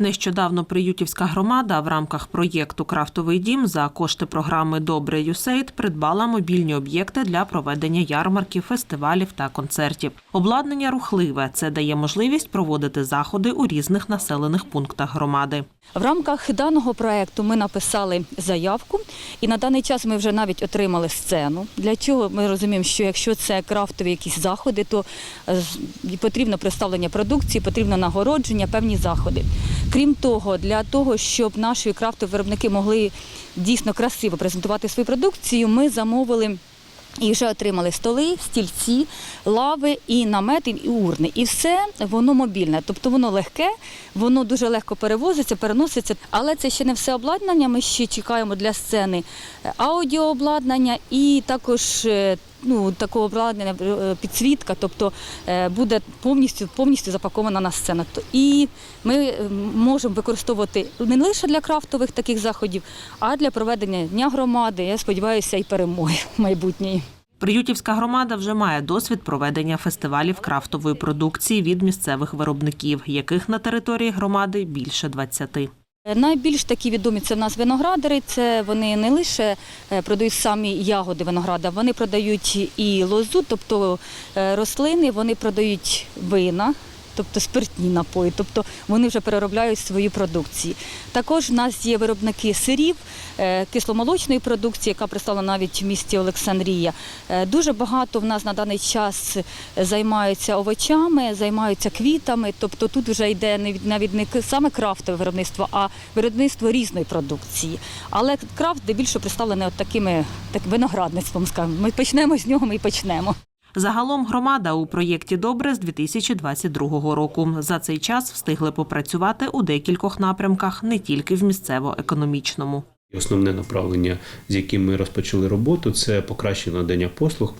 Нещодавно Приютівська громада в рамках проєкту Крафтовий дім за кошти програми Добре Юсейд придбала мобільні об'єкти для проведення ярмарків, фестивалів та концертів. Обладнання рухливе. Це дає можливість проводити заходи у різних населених пунктах громади. В рамках даного проекту ми написали заявку, і на даний час ми вже навіть отримали сцену. Для чого ми розуміємо, що якщо це крафтові якісь заходи, то е, потрібно представлення продукції, потрібно нагородження, певні заходи. Крім того, для того, щоб наші крафтові виробники могли дійсно красиво презентувати свою продукцію, ми замовили. І вже отримали столи, стільці, лави і намети, і урни. І все воно мобільне, тобто воно легке, воно дуже легко перевозиться, переноситься. Але це ще не все обладнання. Ми ще чекаємо для сцени аудіообладнання і також е, ну, такого обладнання е, підсвітка, тобто е, буде повністю, повністю запакована на сцена. І ми е, можемо використовувати не лише для крафтових таких заходів, а для проведення дня громади. Я сподіваюся, і перемоги майбутньої. Приютівська громада вже має досвід проведення фестивалів крафтової продукції від місцевих виробників, яких на території громади більше 20. Найбільш такі відомі це в нас виноградари. Це вони не лише е, продають самі ягоди винограда, вони продають і лозу, тобто е, рослини, вони продають вина. Тобто спиртні напої, тобто вони вже переробляють свою продукцію. Також в нас є виробники сирів, е, кисломолочної продукції, яка представлена навіть в місті Олександрія. Е, Дуже багато в нас на даний час займаються овочами, займаються квітами. Тобто тут вже йде навіть не саме крафтове виробництво, а виробництво різної продукції. Але крафт більше представлений от такими так, виноградництвом. Скажімо. Ми почнемо з нього, ми і почнемо. Загалом громада у проєкті Добре з 2022 року. За цей час встигли попрацювати у декількох напрямках, не тільки в місцево-економічному. Основне направлення, з яким ми розпочали роботу, це покращення надання послуг.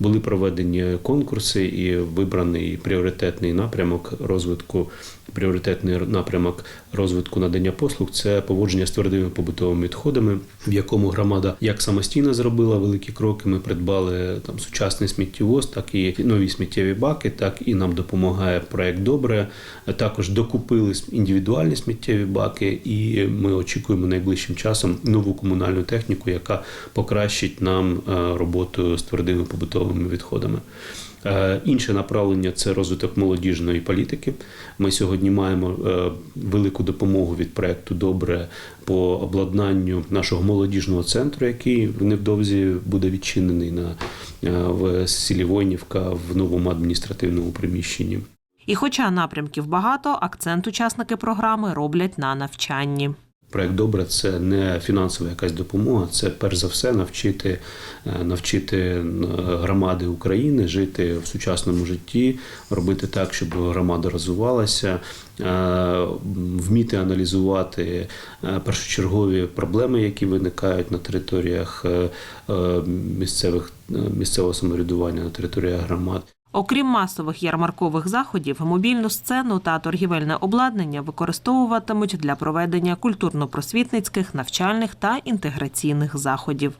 Були проведені конкурси і вибраний пріоритетний напрямок розвитку. Пріоритетний напрямок розвитку надання послуг це поводження з твердими побутовими відходами, в якому громада як самостійно зробила великі кроки. Ми придбали там сучасний сміттєвоз, так і нові сміттєві баки, так і нам допомагає проект Добре. Також докупили індивідуальні сміттєві баки, і ми очікуємо найближчим часом нову комунальну техніку, яка покращить нам е, роботу з твердими побутовими відходами. Е, Інше направлення це розвиток молодіжної політики. Ми сьогодні маємо е, велику допомогу від проекту Добре по обладнанню нашого молодіжного центру, який невдовзі буде відчинений на в селі Войнівка в новому адміністративному приміщенні. І хоча напрямків багато, акцент учасники програми роблять на навчанні. Проект добре це не фінансова якась допомога, це перш за все навчити, е, навчити е, громади України жити в сучасному житті, робити так, щоб громада розвивалася, е, вміти аналізувати першочергові проблеми, які виникають на територіях місцевих місцевого самоврядування, на територіях громад. Окрім масових ярмаркових заходів, мобільну сцену та торгівельне обладнання використовуватимуть для проведення культурно-просвітницьких, навчальних та інтеграційних заходів.